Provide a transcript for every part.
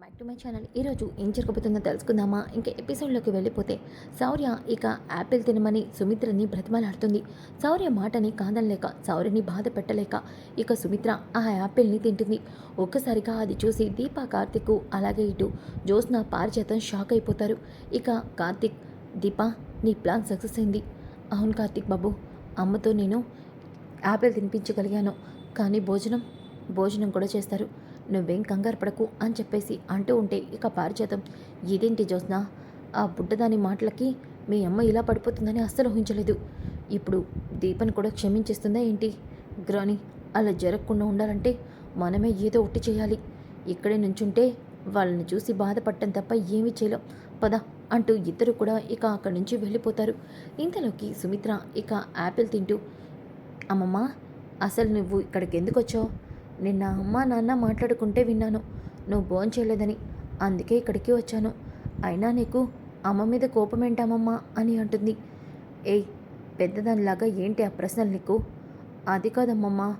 Back to my channel. ఈరోజు ఏం జరగబోతుందో తెలుసుకుందామా? ఇంకా ఎపిసోడ్లోకి వెళ్ళిపోతే శౌర్య ఇక యాపిల్ తినమని సుమిత్రని బ్రతిమలాడుతుంది. శౌర్య మాటని కాదనలేక శౌర్యని బాధ పెట్టలేక ఇక సుమిత్ర ఆ యాపిల్ని తింటుంది. ఒక్కసారిగా అది చూసి దీప కార్తిక్ అలాగే ఇటు జ్యోత్స్న పారిచేతం షాక్ అయిపోతారు. ఇక కార్తిక్ దీప నీ ప్లాన్ సక్సెస్ అయింది. అవును కార్తిక్ బాబు అమ్మతో నేను యాపిల్ తినిపించగలిగాను. కానీ భోజనం భోజనం కూడా చేస్తారు. నువ్వేం కంగారు పడకు అని చెప్పేసి అంటూ ఉంటే ఇక పారిజాతం. ఇదేంటి జ్యోత్స్న? ఆ బుడ్డదాని మాటలకి మీ అమ్మ ఇలా పడిపోతుందని అస్సలు ఊహించలేదు. ఇప్పుడు దీపని కూడా క్షమించేస్తుందా ఏంటి? గ్రాని అలా జరగకుండా ఉండాలంటే మనమే ఏదో ఒకటి చేయాలి. ఇక్కడే నుంచుంటే వాళ్ళని చూసి బాధపడటం తప్ప ఏమీ చేయలేం. పద అంటూ ఇద్దరు కూడా ఇక అక్కడి నుంచి వెళ్ళిపోతారు. ఇంతలోకి సుమిత్ర ఇక యాపిల్ తింటూ అమ్మమ్మ అసలు నువ్వు ఇక్కడికి ఎందుకు వచ్చావు? నిన్న అమ్మ నాన్న మాట్లాడుకుంటే విన్నాను. నువ్వు భోజనం చేయలేదని. అందుకే ఇక్కడికి వచ్చాను. అయినా నీకు అమ్మ మీద కోపం ఏంటమ్మమ్మ అని అంటుంది. ఏయ్ పెద్దదానిలాగా ఏంటి ఆ ప్రశ్నలు నీకు? అది కాదమ్మమ్మ.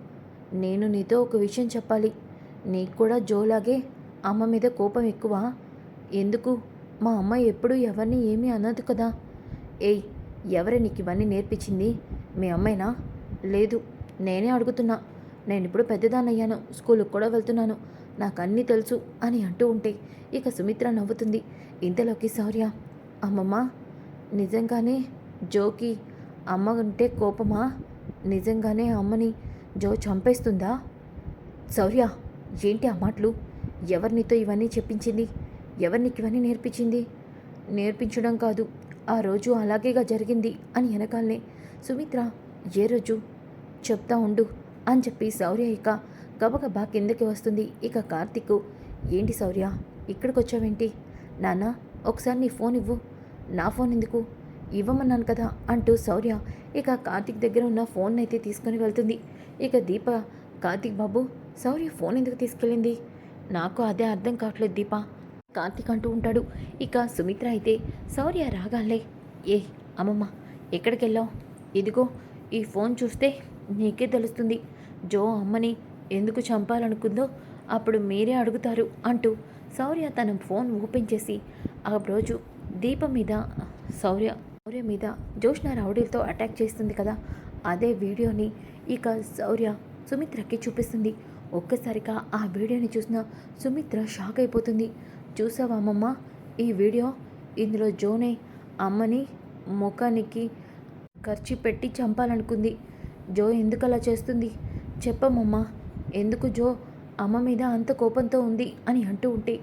నేను నీతో ఒక విషయం చెప్పాలి. నీకు కూడా జోలాగే అమ్మ మీద కోపం ఎక్కువ. ఎందుకు? మా అమ్మ ఎప్పుడు ఎవరిని ఏమీ అనదు కదా. ఏయ్ ఎవరే నీకు ఇవన్నీ నేర్పించింది? మీ అమ్మాయినా లేదు నేనే అడుగుతున్నా. నేను ఇప్పుడు పెద్దదాన్నయ్యాను స్కూల్కి కూడా వెళ్తున్నాను. నాకు అన్నీ తెలుసు అని అంటూ ఉంటే ఇక సుమిత్ర నవ్వుతుంది. ఇంతలోకి శౌర్య అమ్మమ్మ నిజంగానే జోకి అమ్మ ఉంటే కోపమా? నిజంగానే అమ్మని జో చంపేస్తుందా? శౌర్య ఏంటి ఆ మాటలు? ఎవరినితో ఇవన్నీ చెప్పించింది? ఎవరినికి ఇవన్నీ నేర్పించింది? నేర్పించడం కాదు ఆ రోజు అలాగేగా జరిగింది అని వెనకాలనే సుమిత్ర ఏ రోజు? చెప్తా ఉండు అని చెప్పి శౌర్య ఇక గబగబా కిందకి వస్తుంది. ఇక కార్తిక్ ఏంటి శౌర్య ఇక్కడికి వచ్చావేంటి నాన్న ఒకసారి నీ ఫోన్ ఇవ్వు. నా ఫోన్ ఎందుకు? ఇవ్వమన్నాను కదా అంటూ శౌర్య ఇక కార్తిక్ దగ్గర ఉన్న ఫోన్ అయితే తీసుకొని వెళ్తుంది. ఇక దీప కార్తిక్ బాబు శౌర్య ఫోన్ ఎందుకు తీసుకెళ్ళింది? నాకు అదే అర్థం కావట్లేదు దీప కార్తిక్ అంటూ ఉంటాడు. ఇక సుమిత్ర అయితే శౌర్య రాగాలే. ఏ అమ్మమ్మ ఎక్కడికి వెళ్ళావు ఇదిగో ఈ ఫోన్ చూస్తే నీకే తెలుస్తుంది. జో అమ్మని ఎందుకు చంపాలనుకుందో అప్పుడు మీరే అడుగుతారు అంటూ శౌర్య తన ఫోన్ ఓపెన్ చేసి ఆ రోజు దీపం మీద శౌర్య శౌర్య మీద జోష్న రౌడీలతో అటాక్ చేస్తుంది కదా అదే వీడియోని ఇక శౌర్య సుమిత్రకి చూపిస్తుంది. ఒక్కసారిగా ఆ వీడియోని చూసిన సుమిత్ర షాక్ అయిపోతుంది. చూసావా అమ్మమ్మ ఈ వీడియో? ఇందులో జోనే అమ్మని ముఖానికి ఖర్చు పెట్టి చంపాలనుకుంది. జో ఎందుకు అలా చేస్తుంది? చెప్పమ్మమ్మా ఎందుకు జో? అమ్మ మీద అంత కోపంతో ఉంది అని అంటూ ఉంటే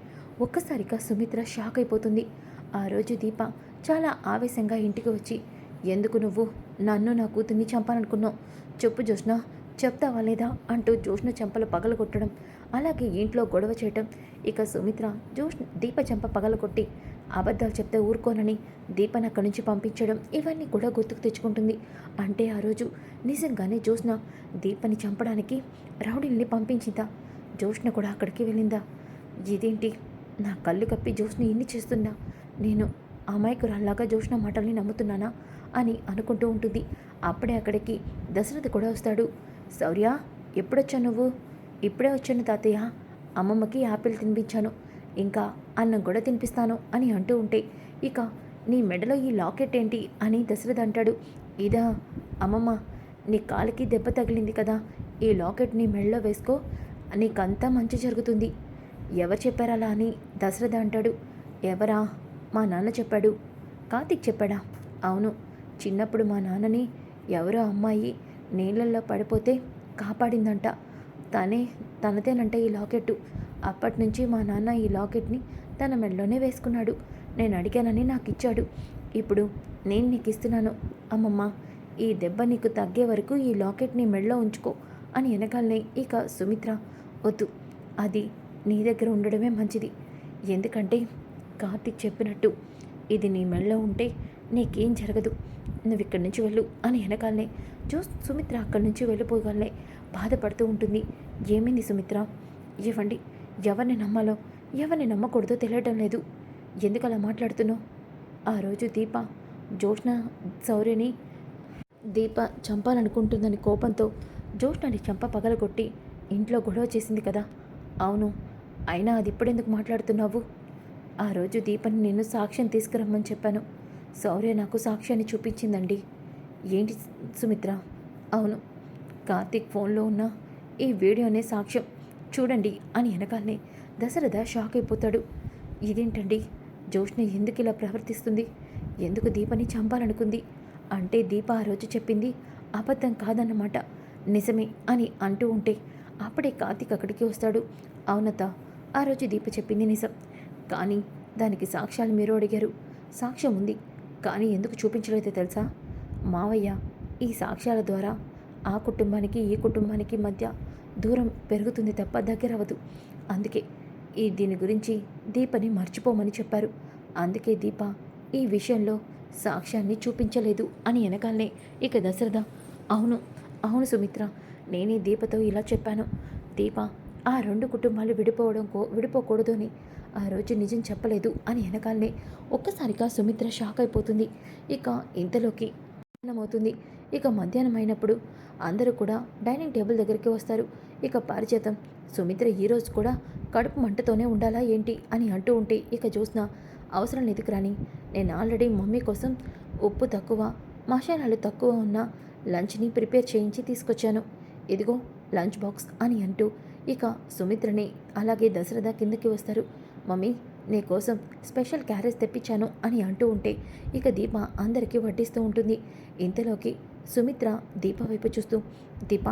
ఒక్కసారిగా సుమిత్ర షాక్ అయిపోతుంది. ఆ రోజు దీప చాలా ఆవేశంగా ఇంటికి వచ్చి ఎందుకు నువ్వు? నన్ను నా కూతుర్ని చంపాలనుకున్నావు. చెప్పు జోష్న చెప్తావా లేదా? అంటూ జోష్న చెంపలు పగలగొట్టడం అలాగే ఇంట్లో గొడవ చేయటం. ఇక సుమిత్ర జోష్ దీప చెంప పగలగొట్టి అబద్ధాలు చెప్తే ఊరుకోనని దీపన అక్కడి నుంచి పంపించడం ఇవన్నీ కూడా గుర్తుకు తెచ్చుకుంటుంది. అంటే ఆ రోజు నిజంగానే జోష్న దీపని చంపడానికి రౌడీల్ని పంపించిందా? జ్యోష్ణ కూడా అక్కడికి వెళ్ళిందా? ఇదేంటి? నా కళ్ళు కప్పి జోష్న ఇన్ని చేస్తున్నా? నేను అమాయకురాల్లాగా జోష్న మాటల్ని నమ్ముతున్నానా? అని అనుకుంటూ ఉంటుంది. అప్పుడే అక్కడికి దశరథ్ కూడా వస్తాడు. శౌర్య ఎప్పుడొచ్చా నువ్వు? ఇప్పుడే వచ్చాను తాతయ్య. అమ్మమ్మకి యాపిల్ తినిపించాను. ఇంకా అన్నం కూడా తినిపిస్తాను అని అంటూ ఉంటే ఇక నీ మెడలో ఈ లాకెట్ ఏంటి అని దశరథ్ అంటాడు. ఇదా అమ్మమ్మ నీ కాలికి దెబ్బ తగిలింది కదా ఈ లాకెట్ నీ మెడలో వేసుకో నీకంతా మంచి జరుగుతుంది. ఎవరు చెప్పారలా అని దశరథ అంటాడు. ఎవరా? మా నాన్న చెప్పాడు. కార్తిక్ చెప్పాడా? అవును చిన్నప్పుడు మా నాన్నని ఎవరో అమ్మాయి నీళ్ళల్లో పడిపోతే కాపాడిందంట. తనే తనదేనంట ఈ లాకెట్టు. అప్పటి నుంచి మా నాన్న ఈ లాకెట్ని తన మెడలోనే వేసుకున్నాడు. నేను అడిగానని నాకు ఇచ్చాడు ఇప్పుడు నేను నీకు ఇస్తున్నాను అమ్మమ్మ ఈ దెబ్బ నీకు తగ్గే వరకు ఈ లాకెట్ని మెడలో ఉంచుకో అని వెనకాలనే ఇక సుమిత్ర వద్దు. అది నీ దగ్గర ఉండడమే మంచిది. ఎందుకంటే కార్తిక్ చెప్పినట్టు ఇది నీ మెడలో ఉంటే నీకేం జరగదు. నువ్వు ఇక్కడి నుంచి వెళ్ళు అని వెనకాలనే జో సుమిత్ర అక్కడి నుంచి వెళ్ళిపోగలనే బాధపడుతూ ఉంటుంది. ఏమైంది సుమిత్ర? ఇవ్వండి ఎవరిని నమ్మాలో? ఎవరిని నమ్మకూడదో తెలియడం లేదు. ఎందుకు అలా మాట్లాడుతున్నావు? ఆ రోజు దీప జోష్ణ శౌర్యని దీప చంపాలనుకుంటుందని కోపంతో జోష్ణని చంప పగలగొట్టి ఇంట్లో గొడవ చేసింది కదా. అవును అయినా అది ఇప్పుడెందుకు మాట్లాడుతున్నావు? ఆ రోజు దీపని నేను సాక్ష్యం తీసుకురమ్మని చెప్పాను. శౌర్య నాకు సాక్ష్యాన్ని చూపించిందండి. ఏంటి సుమిత్ర? అవును కార్తీక్ ఫోన్లో ఉన్న ఈ వీడియోనే సాక్ష్యం. చూడండి అని వెనకాలనే దశరథ షాక్ అయిపోతాడు. ఇదేంటండి? జోష్ణ ఎందుకు ఇలా ప్రవర్తిస్తుంది? ఎందుకు దీపని చంపాలనుకుంది? అంటే దీప ఆ రోజు చెప్పింది అబద్ధం కాదన్నమాట. నిజమే అని అంటూ ఉంటే అప్పుడే కార్తీక్ అక్కడికి వస్తాడు. అవునత ఆ రోజు దీప చెప్పింది నిజం. కానీ దానికి సాక్ష్యాలు మీరు అడిగారు. సాక్ష్యం ఉంది కానీ ఎందుకు చూపించలేదో తెలుసా? మావయ్య ఈ సాక్ష్యాల ద్వారా ఆ కుటుంబానికి ఈ కుటుంబానికి మధ్య దూరం పెరుగుతుంది తప్ప దగ్గర అవ్వదు. అందుకే ఈ దీని గురించి దీపని మర్చిపోమని చెప్పారు. అందుకే దీప ఈ విషయంలో సాక్ష్యాన్ని చూపించలేదు అని వెనకాలనే ఇక దశరథ అవును అవును సుమిత్ర నేనే దీపతో ఇలా చెప్పాను. దీప ఆ రెండు కుటుంబాలు విడిపోవడం కో విడిపోకూడదు అని ఆ రోజు నిజం చెప్పలేదు అని వెనకాలనే ఒక్కసారిగా సుమిత్ర షాక్ అయిపోతుంది. ఇక ఇంతలోకి అవుతుంది. ఇక మధ్యాహ్నం అయినప్పుడు అందరూ కూడా డైనింగ్ టేబుల్ దగ్గరికి వస్తారు. ఇక పారిచేతం సుమిత్ర ఈరోజు కూడా కడుపు మంటతోనే ఉండాలా ఏంటి అని అంటూ ఉంటే ఇక చూసిన అవసరం లేదు రాని నేను ఆల్రెడీ మమ్మీ కోసం ఉప్పు తక్కువ మసాలాలు తక్కువ ఉన్న లంచ్ని ప్రిపేర్ చేయించి తీసుకొచ్చాను. ఇదిగో లంచ్ బాక్స్ అని అంటూ ఇక సుమిత్రని అలాగే దశరథ కిందకి వస్తారు. మమ్మీ నీ కోసం స్పెషల్ క్యారేజ్ తెప్పించాను అని అంటూ ఉంటే ఇక దీప అందరికీ వడ్డిస్తూ ఉంటుంది. ఇంతలోకి సుమిత్ర దీప వైపు చూస్తూ దీప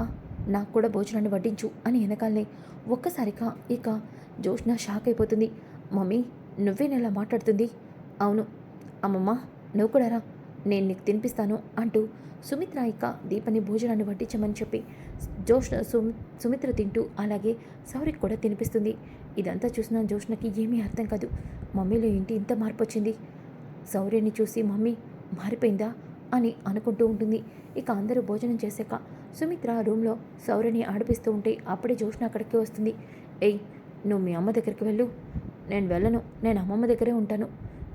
నాకు కూడా భోజనాన్ని వడ్డించు అని వెనకాలనే ఒక్కసారిగా ఇక జోష్న షాక్ అయిపోతుంది. మమ్మీ నువ్వేనెలా మాట్లాడుతుంది? అవును. అమ్మమ్మ నువ్వు కూడా రా నేను నీకు తినిపిస్తాను అంటూ సుమిత్ర ఇక దీపని భోజనాన్ని వడ్డించమని చెప్పి జోష్ణ సుమి సుమిత్ర తింటూ అలాగే సౌరికి కూడా తినిపిస్తుంది. ఇదంతా చూసిన జోష్ణకి ఏమీ అర్థం కాదు. మమ్మీలో ఏంటి ఇంత మార్పు వచ్చింది సౌర్యని చూసి మమ్మీ మారిపోయిందా? అని అనుకుంటూ ఉంటుంది. ఇక అందరూ భోజనం చేశాక సుమిత్ర రూమ్లో శౌర్యని ఆడిపిస్తూ ఉంటే అప్పుడే జోష్ణ అక్కడికి వస్తుంది. ఏయ్ నువ్వు మీ అమ్మ దగ్గరికి వెళ్ళు. నేను వెళ్ళను. నేను అమ్మమ్మ దగ్గరే ఉంటాను.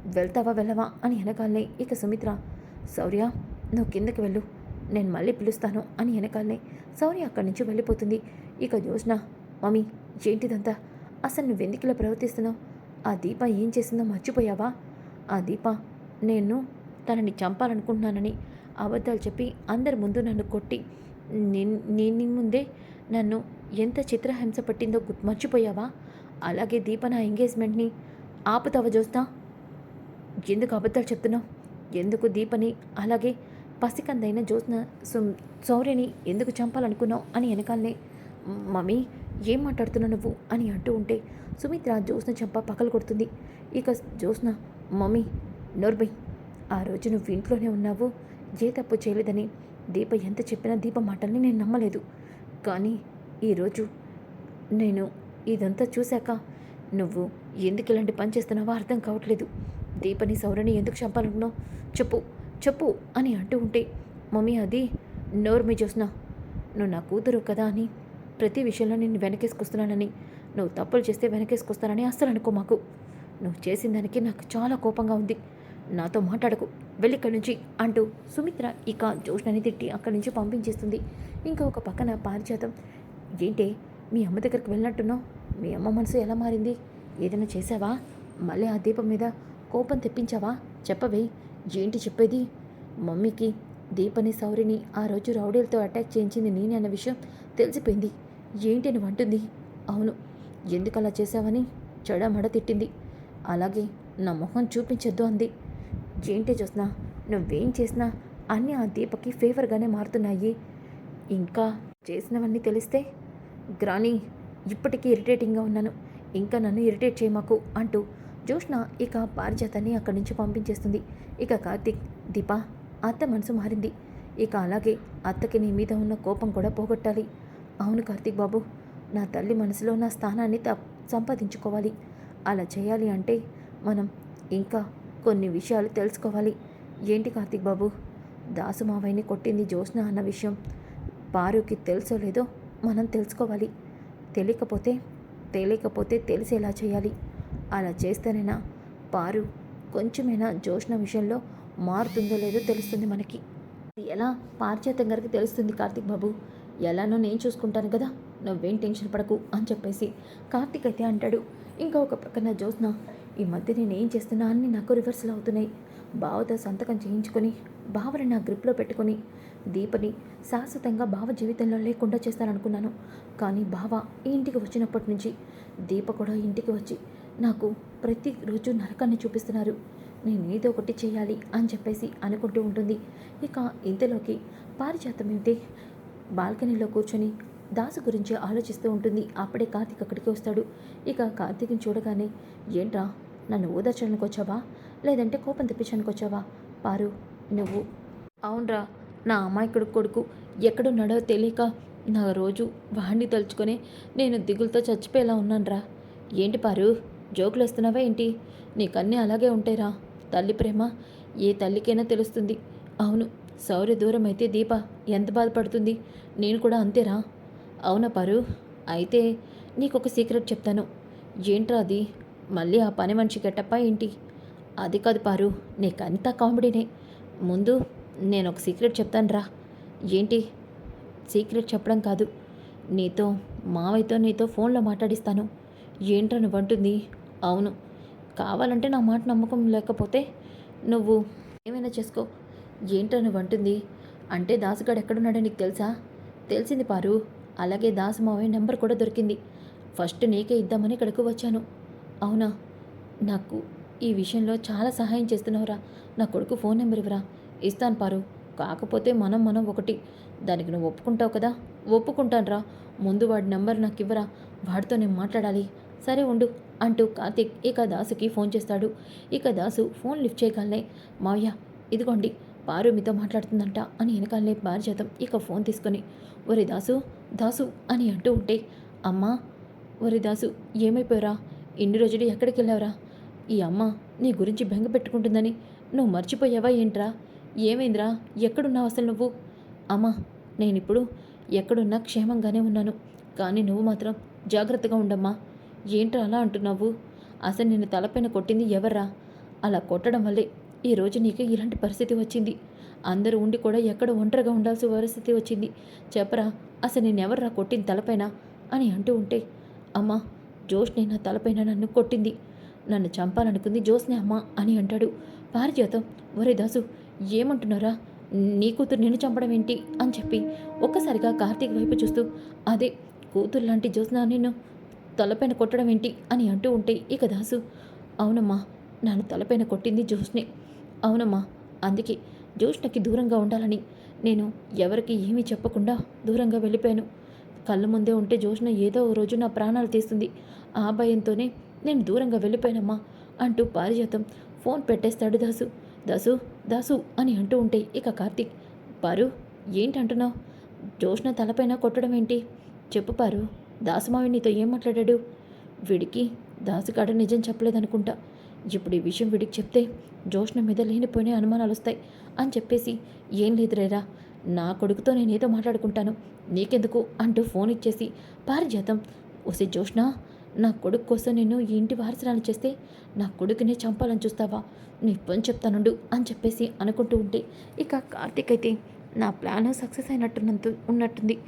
వెళ్తావా వెళ్ళవా? అని వెనకాలనే ఇక సుమిత్ర శౌర్య నువ్వు కిందకి వెళ్ళు. నేను మళ్ళీ పిలుస్తాను అని వెనకాలనే శౌర్య అక్కడి నుంచి వెళ్ళిపోతుంది. ఇక జోష్ణ మమ్మీ ఏంటిదంతా? అసలు నువ్వెందుకు ఇలా ప్రవర్తిస్తున్నావు? ఆ దీప ఏం చేసిందో మర్చిపోయావా? ఆ దీప నేను తనని చంపాలనుకుంటున్నానని అబద్ధాలు చెప్పి అందరి ముందు నన్ను కొట్టి నిన్- ముందే నన్ను ఎంత చిత్రహింస పట్టిందో గుర్తు మర్చిపోయావా? అలాగే దీప నా ఎంగేజ్మెంట్ని ఆపుతావా చూస్తా ఎందుకు అబద్ధాలు చెప్తున్నావు? ఎందుకు దీపని అలాగే పసికందైన జ్యోత్న సు- శౌర్యని ఎందుకు చంపాలనుకున్నావు అని వెనకాలనే మమ్మీ ఏం మాట్లాడుతున్నావు నువ్వు? అని అంటూ ఉంటే సుమిత్ర జ్యోత్స్న చంప పగలు కొడుతుంది ఇక జ్యోత్స్న మమ్మీ నోర్బై ఆ రోజు నువ్వు ఇంట్లోనే ఉన్నావు. ఏ తప్పు చేయలేదని దీప ఎంత చెప్పినా దీప మాటల్ని నేను నమ్మలేదు. కానీ ఈరోజు నేను ఇదంతా చూశాక నువ్వు ఎందుకు ఇలాంటి పని చేస్తున్నావో అర్థం కావట్లేదు. దీపని సౌరని ఎందుకు చంపాలనుకున్నావు చెప్పు చెప్పు అని అంటూ ఉంటే మమ్మీ అది నోరు మీ చూసిన. నువ్వు నా కూతురు కదా అని ప్రతి విషయంలో నేను వెనకేసుకొస్తున్నానని నువ్వు తప్పులు చేస్తే వెనకేసుకొస్తానని అస్సలు అనుకో మాకు నువ్వు చేసిన దానికి నాకు చాలా కోపంగా ఉంది. నాతో మాట్లాడకు. వెళ్ళిక్కడి నుంచి అంటూ సుమిత్ర ఇక జోష్నని తిట్టి అక్కడి నుంచి పంపించేస్తుంది. ఇంకా ఒక పక్కన పారిజాతం. ఏంటి మీ అమ్మ దగ్గరికి వెళ్ళినట్టున్నావు? మీ అమ్మ మనసు ఎలా మారింది? ఏదైనా చేసావా మళ్ళీ ఆ దీపం మీద కోపం తెప్పించావా? చెప్పవే ఏంటి చెప్పేది? మమ్మీకి దీపని సౌరిని ఆ రోజు రౌడీలతో అటాక్ చేయించింది నేనే అన్న విషయం తెలిసిపోయింది. ఏంటి అని అంటుంది. అవును ఎందుకు అలా చేశావని చెడమడ తిట్టింది. అలాగే నా మొహం చూపించొద్దు అంది. ఏంటి చూసినా నువ్వేం చేసినా అన్నీ ఆ దీపకి ఫేవర్గానే మారుతున్నాయి. ఇంకా చేసినవన్నీ తెలిస్తే? గ్రాని ఇప్పటికీ ఇరిటేటింగ్గా ఉన్నాను. ఇంకా నన్ను ఇరిటేట్ చేయమాకు అంటూ జోష్ణ ఇక పారిజాతాన్ని అక్కడి నుంచి పంపించేస్తుంది. ఇక కార్తీక్ దీప అత్త మనసు మారింది. ఇక అలాగే అత్తకి నీ మీద ఉన్న కోపం కూడా పోగొట్టాలి. అవును కార్తీక్ బాబు నా తల్లి మనసులో నా స్థానాన్ని త సంపాదించుకోవాలి. అలా చేయాలి అంటే మనం ఇంకా కొన్ని విషయాలు తెలుసుకోవాలి. ఏంటి కార్తీక్ బాబు? దాసు మావయ్యని కొట్టింది జ్యోత్స్న అన్న విషయం పారుకి తెలుసో లేదో మనం తెలుసుకోవాలి. తెలియకపోతే తెలియకపోతే తెలిసేలా చేయాలి. అలా చేస్తేనైనా పారు కొంచెమైనా జ్యోష్ణ విషయంలో మారుతుందో లేదో తెలుస్తుంది మనకి. అది ఎలా పార్చేతం గారికి తెలుస్తుంది కార్తీక్ బాబు? ఎలానో నేను చూసుకుంటాను కదా. నువ్వేం టెన్షన్ పడకు అని చెప్పేసి కార్తీక్ అయితే అంటాడు. ఇంకా ఒక పక్కన జ్యోత్స్న ఈ మధ్య నేను ఏం చేస్తున్నా అన్నీ నాకు రివర్సల్ అవుతున్నాయి. బావతో సంతకం చేయించుకొని బావని నా గ్రిప్లో పెట్టుకొని దీపని శాశ్వతంగా బావ జీవితంలో లేకుండా చేస్తాననుకున్నాను. కానీ బావ ఈ ఇంటికి వచ్చినప్పటి నుంచి దీప కూడా ఇంటికి వచ్చి నాకు ప్రతిరోజు నరకాన్ని చూపిస్తున్నారు. నేను ఏదో ఒకటి చేయాలి అని చెప్పేసి అనుకుంటూ ఉంటుంది. ఇక ఇంతలోకి పారిజాతం అయితే బాల్కనీలో కూర్చొని దాసు గురించి ఆలోచిస్తూ ఉంటుంది. అప్పుడే కార్తీక్ అక్కడికి వస్తాడు. ఇక కార్తీక్ని చూడగానే ఏంట్రా నన్ను ఊదర్చడానికి వచ్చావా లేదంటే కోపం తెప్పించడానికి వచ్చావా పారు నువ్వు. అవునరా నా అమాయకుడు కొడుకు ఎక్కడున్నాడో తెలియక నా రోజు వాణ్ణి తలుచుకొని నేను దిగులతో చచ్చిపోయేలా ఉన్నానురా. ఏంటి పారు జోకులు వేస్తున్నావా ఏంటి నీకన్నీ అలాగే ఉంటాయిరా తల్లి ప్రేమ ఏ తల్లికైనా తెలుస్తుంది. అవును సౌర్య దూరం అయితే దీప ఎంత బాధపడుతుంది? నేను కూడా అంతేరా. అవునా పారు అయితే నీకొక సీక్రెట్ చెప్తాను. ఏంట్రా అది? మళ్ళీ ఆ పని మనిషి గెటప్పా ఏంటి అది కాదు పారు నీకంతా కామెడీనే. ముందు నేను ఒక సీక్రెట్ చెప్తాను రా ఏంటి? సీక్రెట్ చెప్పడం కాదు. నీతో మావయ్యతో నీతో ఫోన్లో మాట్లాడిస్తాను. ఏంట్రా వంటుంది అవును. కావాలంటే నా మాట నమ్మకం లేకపోతే నువ్వు ఏమైనా చేసుకో. ఏంట్రా వంటుంది అంటే దాసుగాడు ఎక్కడున్నాడో నీకు తెలుసా? తెలిసింది పారు. అలాగే దాసు మావయ్య నెంబర్ కూడా దొరికింది. ఫస్ట్ నీకే ఇద్దామని ఇక్కడికి వచ్చాను. అవునా? నాకు ఈ విషయంలో చాలా సహాయం చేస్తున్నావురా. నా కొడుకు ఫోన్ నెంబర్ ఇవ్వరా? ఇస్తాను పారు. కాకపోతే మనం మనం ఒకటి. దానికి నువ్వు ఒప్పుకుంటావు కదా? ఒప్పుకుంటానురా. ముందు వాడి నెంబర్ నాకు ఇవ్వరా? వాడితో నేను మాట్లాడాలి. సరే ఉండు అంటూ కార్తీక్ ఇక దాసుకి ఫోన్ చేస్తాడు. ఇక దాసు ఫోన్ లిఫ్ట్ చేయగలనే మావయ్య ఇదిగోండి. పారు మీతో మాట్లాడుతుందంట అని వెనకాలనే పారిజాతం ఇక ఫోన్ తీసుకొని ఒరే దాసు దాసు అని అంటూ ఉంటే అమ్మా ఒరే దాసు ఏమైపోయారా ఇన్ని రోజులు ఎక్కడికి వెళ్ళావురా ఈ అమ్మ నీ గురించి బెంగ పెట్టుకుంటుందని నువ్వు మర్చిపోయావా ఏంట్రా? ఏమైందిరా? ఎక్కడున్నావు అసలు నువ్వు? అమ్మా నేనిప్పుడు ఎక్కడున్నా క్షేమంగానే ఉన్నాను. కానీ నువ్వు మాత్రం జాగ్రత్తగా ఉండమ్మా. ఏంట్రా అలా అంటున్నావు? అసలు నిన్ను తలపైన కొట్టింది ఎవర్రా? అలా కొట్టడం వల్లే ఈరోజు నీకు ఇలాంటి పరిస్థితి వచ్చింది. అందరూ ఉండి కూడా ఎక్కడ ఒంటరిగా ఉండాల్సిన పరిస్థితి వచ్చింది. చెప్పరా అసలు నేనెవర్రా కొట్టింది తలపైన? అని అంటూ ఉంటే అమ్మా జోష్ని నా తలపైన నన్ను కొట్టింది. నన్ను చంపాలనుకుంది జోస్ని అమ్మ అని అంటాడు. పారిజాతం ఒరే దాసు ఏమంటున్నారా? నీ కూతురు నిన్ను చంపడం ఏంటి? అని చెప్పి ఒక్కసారిగా కార్తీక్ వైపు చూస్తూ అదే కూతురు లాంటి జ్యోత్స్న నిన్ను తలపైన కొట్టడం ఏంటి? అని అంటూ ఉంటే ఇక దాసు అవునమ్మా నన్ను తలపైన కొట్టింది జోష్ని. అవునమ్మా అందుకే జోష్నకి దూరంగా ఉండాలని నేను ఎవరికి ఏమీ చెప్పకుండా దూరంగా వెళ్ళిపోయాను. కళ్ళ ముందే ఉంటే జోష్న ఏదో ఓ రోజు నా ప్రాణాలు తీస్తుంది. ఆ భయంతోనే నేను దూరంగా వెళ్ళిపోయానమ్మా అంటూ పారిజాతం. ఫోన్ పెట్టేస్తాడు దాసు. దాసు దాసు అని అంటూ ఉంటే ఇక కార్తీక్ పారు ఏంటి అంటున్నావు జోష్న తలపైన కొట్టడం ఏంటి? చెప్పు పారు దాసుమావి నీతో ఏం మాట్లాడాడు? వీడికి కాడ నిజం చెప్పలేదనుకుంటా. ఇప్పుడు ఈ విషయం వీడికి చెప్తే జోష్న మీద లేనిపోయిన అనుమానాలు వస్తాయి అని చెప్పేసి ఏం లేదురేరా నా కొడుకుతో నేనేదో మాట్లాడుకుంటాను. నీకెందుకు అంటూ ఫోన్ ఇచ్చేసి పారిజాతం. వసే జోష్ణ నా కొడుకు కోసం నేను ఈ ఇంటి వారసురాలు చేస్తే నా కొడుకునే చంపాలని చూస్తావా? నీ పని చెప్తానుండు అని చెప్పేసి అనుకుంటూ ఉంటే ఇక కార్తీక్ అయితే నా ప్లాన్ సక్సెస్ అయినట్టున్నంత ఉన్నట్టుంది.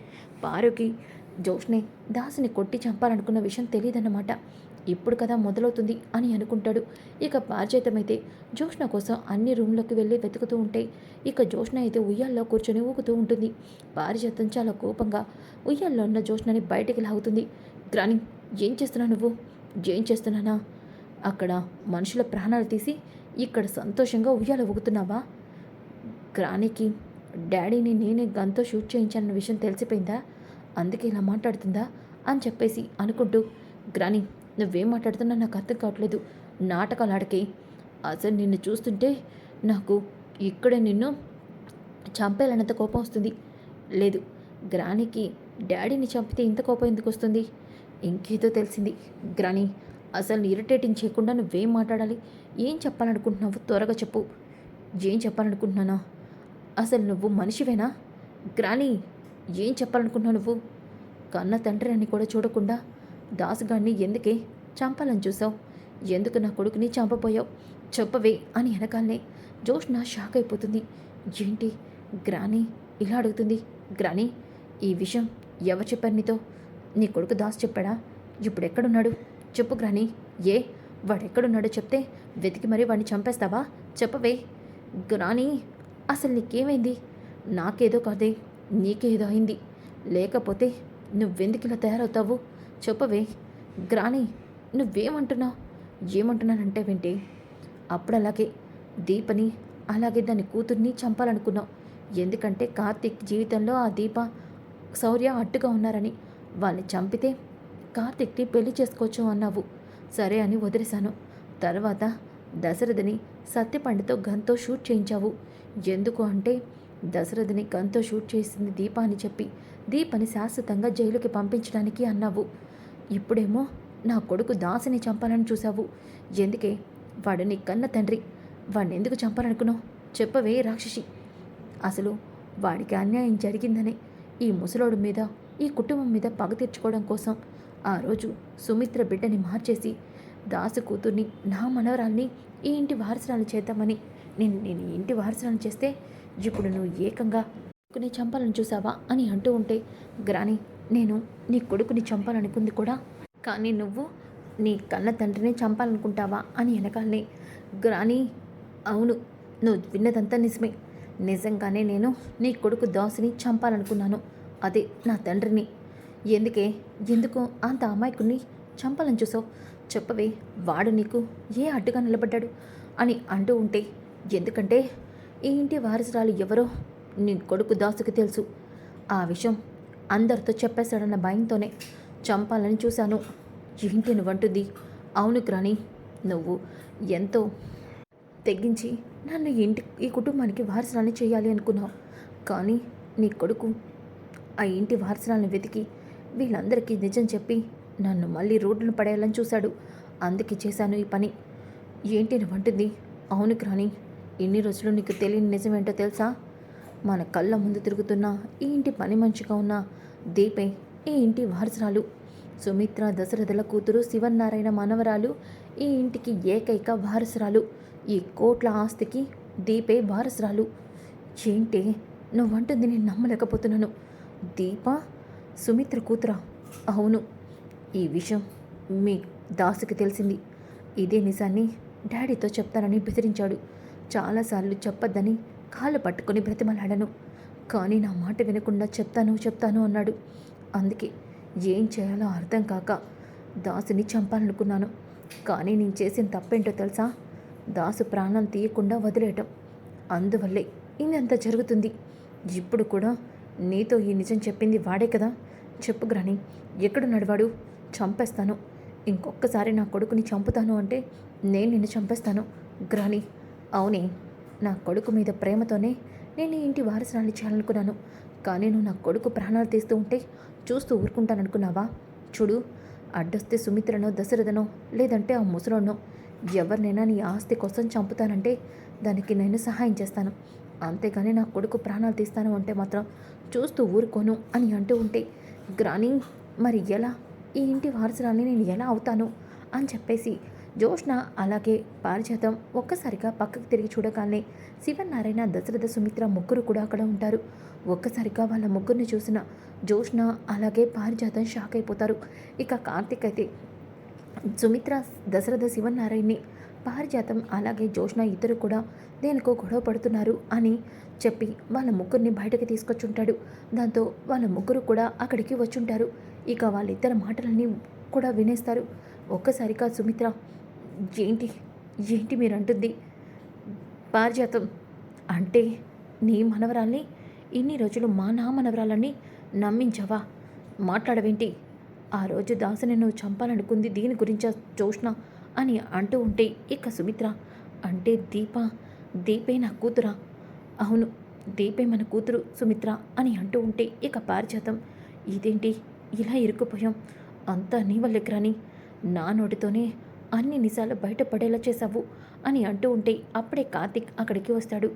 పారుకి జోష్ని దాసుని కొట్టి చంపాలనుకున్న విషయం తెలియదన్నమాట. ఇప్పుడు కదా మొదలవుతుంది అని అనుకుంటాడు. ఇక బాధ్యతమైతే జోష్ణ కోసం అన్ని రూమ్లోకి వెళ్ళి వెతుకుతూ ఉంటే ఇక జోష్ణ అయితే ఉయ్యాల్లో కూర్చొని ఊగుతూ ఉంటుంది. పారిజాతం చాలా కోపంగా ఉయ్యాల్లో ఉన్న జోష్ణని బయటికి లాగుతుంది. గ్రాని ఏం చేస్తున్నావు నువ్వు? ఏం చేస్తున్నానా? అక్కడ మనుషుల ప్రాణాలు తీసి ఇక్కడ సంతోషంగా ఉయ్యాల ఊగుతున్నావా? గ్రానికి డాడీని నేనే గన్తో షూట్ చేయించానన్న విషయం తెలిసిపోయిందా? అందుకే ఇలా మాట్లాడుతుందా? అని చెప్పేసి అనుకుంటూ గ్రాని నువ్వేం మాట్లాడుతున్నా నాకు అర్థం కావట్లేదు. నాటకాలు ఆడకే అసలు నిన్ను చూస్తుంటే నాకు ఇక్కడే నిన్ను చంపేయాలన్నంత కోపం వస్తుంది. లేదు గ్రానికి డాడీని చంపితే ఇంత కోపం ఎందుకు వస్తుంది? ఇంకేదో తెలిసింది. గ్రాని అసలు ఇరిటేటింగ్ చేయకుండా నువ్వేం మాట్లాడాలి? ఏం చెప్పాలనుకుంటున్నావు త్వరగా చెప్పు. ఏం చెప్పాలనుకుంటున్నానా? అసలు నువ్వు మనిషివేనా? గ్రాని ఏం చెప్పాలనుకుంటున్నావు నువ్వు? కన్న తండ్రి అని కూడా చూడకుండా దాసుగాడిని ఎందుకే చంపాలని చూసావు? ఎందుకు నా కొడుకుని చంపపోయావు చెప్పవే అని వెనకాలనే జోష్న షాక్ అయిపోతుంది. ఏంటి? గ్రాని ఇలా అడుగుతుంది. గ్రాని ఈ విషయం ఎవరు చెప్పారు నీతో? నీ కొడుకు దాస్ చెప్పాడా? ఇప్పుడు ఎక్కడున్నాడు? చెప్పు గ్రాని. ఏ? వాడెక్కడున్నాడో చెప్తే వెతికి మరీ వాడిని చంపేస్తావా? చెప్పవే. గ్రాని అసలు నీకేమైంది? నాకేదో కాదే నీకేదో అయింది. లేకపోతే నువ్వెందుకు ఇలా తయారవుతావు? చెప్పవే. గ్రాని నువ్వేమంటున్నావు ఏమంటున్నానంటే వింటే అప్పుడు అలాగే దీపని అలాగే దాని కూతుర్ని చంపాలనుకున్నావు. ఎందుకంటే కార్తీక్ జీవితంలో ఆ దీప శౌర్య అడ్డుగా ఉన్నారని. వాళ్ళని చంపితే కార్తీక్ని పెళ్ళి చేసుకోవచ్చు అన్నావు. సరే అని వదిలేశాను. తర్వాత దశరథని సత్యపండితో గన్తో షూట్ చేయించావు. ఎందుకు అంటే దశరథని గన్తో షూట్ చేసింది దీప అని చెప్పి దీపని శాశ్వతంగా జైలుకి పంపించడానికి అన్నావు. ఇప్పుడేమో నా కొడుకు దాసిని చంపాలని చూసావు ఎందుకే? వాడు నీ కన్న తండ్రి. వాడిని ఎందుకు చంపాలనుకున్నావు? చెప్పవే రాక్షసి. అసలు వాడికి అన్యాయం జరిగిందని ఈ ముసలోడు మీద ఈ కుటుంబం మీద పగ తీర్చుకోవడం కోసం ఆ రోజు సుమిత్ర బిడ్డని మార్చేసి దాసు కూతుర్ని నా మనవరాల్ని ఈ ఇంటి వారసురాలు చేద్దామని నేను నేను ఇంటి వారసురాలు చేస్తే ఇప్పుడు నువ్వు ఏకంగా కొడుకుని చంపాలని చూసావా అని అంటూ ఉంటే గ్రాని నేను నీ కొడుకుని చంపాలనుకుంది కూడా. కానీ నువ్వు నీ కన్న తండ్రిని చంపాలనుకుంటావా అని వెనకాలనే గ్రాని అవును నువ్వు విన్నదంతా నిజమే. నిజంగానే నేను నీ కొడుకు దాసుని చంపాలనుకున్నాను. అదే నా తండ్రిని. ఎందుకే? ఎందుకు అంత అమాయకుని చంపాలని చూసావు? చెప్పవే వాడు నీకు ఏ అడ్డుగా నిలబడ్డాడు? అని అంటూ ఉంటే ఎందుకంటే ఈ ఇంటి వారసురాలు ఎవరో నీ కొడుకు దాసుకు తెలుసు. ఆ విషయం అందరితో చెప్పేశాడన్న భయంతోనే చంపాలని చూశాను. ఏంటి నువ్వంటుంది? అవును గ్రాని నువ్వు ఎంతో తెగించి నన్ను ఇంటి ఈ కుటుంబానికి వారసురాన్ని చేయాలి అనుకున్నావు. కానీ నీ కొడుకు ఆ ఇంటి వారసురాలను వెతికి వీళ్ళందరికీ నిజం చెప్పి నన్ను మళ్ళీ రోడ్డును పడేయాలని చూశాడు. అందుకే చేశాను ఈ పని. ఏంటి నువ్వంటుంది? అవును గ్రాని ఎన్ని రోజులు నీకు తెలియని నిజమేంటో తెలుసా? మన కళ్ళ ముందు తిరుగుతున్న ఈ ఇంటి పని మంచిగా ఉన్నా దీపే ఈ ఇంటి వారసురాలు. సుమిత్ర దశరథుల కూతురు శివన్నారాయణ మనవరాలు ఈ ఇంటికి ఏకైక వారసురాలు. ఈ కోట్ల ఆస్తికి దీపే వారసురాలు. ఏంటే నువ్వంటుంది నేను నమ్మలేకపోతున్నాను. దీప సుమిత్ర కూతురా? అవును ఈ విషయం మీ దాసుకి తెలిసింది. ఇదే నిజాన్ని డాడీతో చెప్తానని బెదిరించాడు. చాలాసార్లు చెప్పొద్దని కాళ్ళు పట్టుకొని బ్రతిమలాడను. కానీ నా మాట వినకుండా చెప్తాను చెప్తాను అన్నాడు. అందుకే ఏం చేయాలో అర్థం కాక దాసుని చంపాలనుకున్నాను. కానీ నేను చేసిన తప్పేంటో తెలుసా? దాసు ప్రాణం తీయకుండా వదిలేయటం. అందువల్లే ఇంత జరుగుతుంది. ఇప్పుడు కూడా నీతో ఈ నిజం చెప్పింది వాడే కదా? చెప్పు గ్రాని ఎక్కడ నడివాడు? చంపేస్తాను. ఇంకొక్కసారి నా కొడుకుని చంపుతాను అంటే నేను నిన్ను చంపేస్తాను. గ్రాని అవునే నా కొడుకు మీద ప్రేమతోనే నేను ఈ ఇంటి వారసురాలు చేయాలనుకున్నాను. కానీ నువ్వు నా కొడుకు ప్రాణాలు తీస్తూ ఉంటే చూస్తూ ఊరుకుంటాననుకున్నావా? చూడు అడ్డొస్తే సుమిత్రనో దశరథనో లేదంటే ఆ ముసలోనో ఎవరినైనా నీ ఆస్తి కోసం చంపుతానంటే దానికి నేను సహాయం చేస్తాను. అంతేగాని నా కొడుకు ప్రాణాలు తీస్తాను అంటే మాత్రం చూస్తూ ఊరుకోను అని అంటూ ఉంటే గ్రానింగ్ మరి ఎలా? ఈ ఇంటి వారసురాల్ని నేను ఎలా అవుతాను? అని చెప్పేసి జోష్న అలాగే పారిజాతం ఒక్కసారిగా పక్కకు తిరిగి చూడగానే శివనారాయణ దశరథ సుమిత్ర ముగ్గురు కూడా అక్కడ ఉంటారు. ఒక్కసారిగా వాళ్ళ ముగ్గురిని చూసిన జోష్న అలాగే పారిజాతం షాక్ అయిపోతారు. ఇక కార్తిక్ అయితే సుమిత్ర దశరథ శివనారాయణని పారిజాతం అలాగే జోష్న ఇద్దరు కూడా దేనికో గొడవ పడుతున్నారు అని చెప్పి వాళ్ళ ముగ్గురిని బయటకు తీసుకొచ్చుంటాడు. దాంతో వాళ్ళ ముగ్గురు కూడా అక్కడికి వచ్చుంటారు. ఇక వాళ్ళిద్దరి మాటలన్నీ కూడా వినేస్తారు. ఒక్కసారిగా సుమిత్ర ఏంటి? ఏంటి మీరు అంటుంది పారిజాతం అంటే నీ మనవరాల్ని ఇన్ని రోజులు మా నా మనవరాలని నమ్మించావా? మాట్లాడవేంటి? ఆ రోజు దాసుని నువ్వు చంపాలనుకుంది దీని గురించా జోష్న? అని అంటూ ఉంటే ఇక సుమిత్ర అంటే దీప దీపే నా కూతురా? అవును దీపే మన కూతురు సుమిత్ర అని అంటూ ఉంటే ఇక పారిజాతం. ఇదేంటి? ఇలా ఇరుక్కుపోయాం. అంతా నీ వల్లే నా నోటితోనే అన్ని నిజాలు బయటపడేలా చేశావు అని అంటూ ఉంటే అప్పుడే కార్తిక్ అక్కడికి వస్తాడు.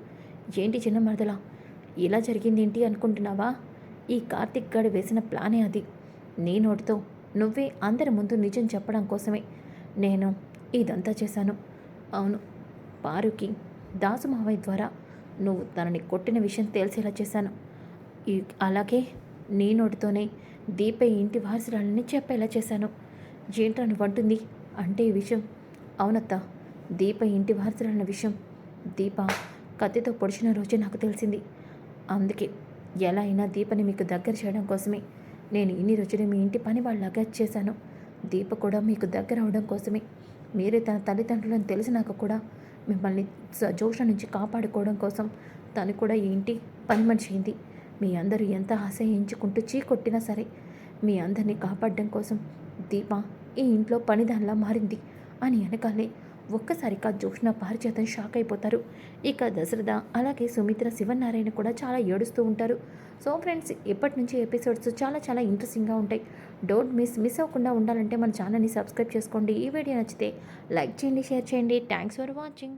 ఏంటి చిన్న మరదల ఇలా జరిగిందేంటి అనుకుంటున్నావా? ఈ కార్తిక్ గడు వేసిన ప్లానే అది. నీ నోటితో నువ్వే అందరి ముందు నిజం చెప్పడం కోసమే. నేను ఇదంతా చేశాను. అవును పారుకి దాసు మావయ్య ద్వారా నువ్వు తనని కొట్టిన విషయం తెలిసేలా చేశాను. ఈ అలాగే నీ నోటితోనే దీపే ఇంటి వారసురాలని చెప్పేలా చేశాను. ఏంట్రా నువ్వు అంటుంది అంటే ఈ విషయం. అవునత్త దీప ఇంటి వారసులన్న విషయం. దీప కత్తితో పొడిచిన రోజే నాకు తెలిసింది. అందుకే ఎలా అయినా దీపని మీకు దగ్గర చేయడం కోసమే. నేను ఇన్ని రోజులు మీ ఇంటి పని వాళ్ళలాగా చేశాను. దీప కూడా మీకు దగ్గర అవడం కోసమే. మీరే తన తల్లిదండ్రులను తెలిసినాక కూడా మిమ్మల్ని స- జోష నుంచి కాపాడుకోవడం కోసం తను కూడా ఈ ఇంటి పని మనిషి అయింది. మీ అందరూ ఎంత ఆశయించుకుంటూ చీ కొట్టినా సరే మీ అందరినీ కాపాడడం కోసం దీప ఈ ఇంట్లో పనిదానిలా మారింది అని అనగానే ఒక్కసారిగా జోష్న పారిచేతం షాక్ అయిపోతారు. ఇక దశరథ అలాగే సుమిత్ర శివనారాయణ కూడా చాలా ఏడుస్తూ ఉంటారు. సో ఫ్రెండ్స్ ఎప్పటి నుంచి ఎపిసోడ్స్ చాలా చాలా ఇంట్రెస్టింగ్గా ఉంటాయి. డోంట్ మిస్ మిస్ అవ్వకుండా ఉండాలంటే మన ఛానల్ని సబ్స్క్రైబ్ చేసుకోండి. ఈ వీడియో నచ్చితే లైక్ చేయండి షేర్ చేయండి. Thanks for watching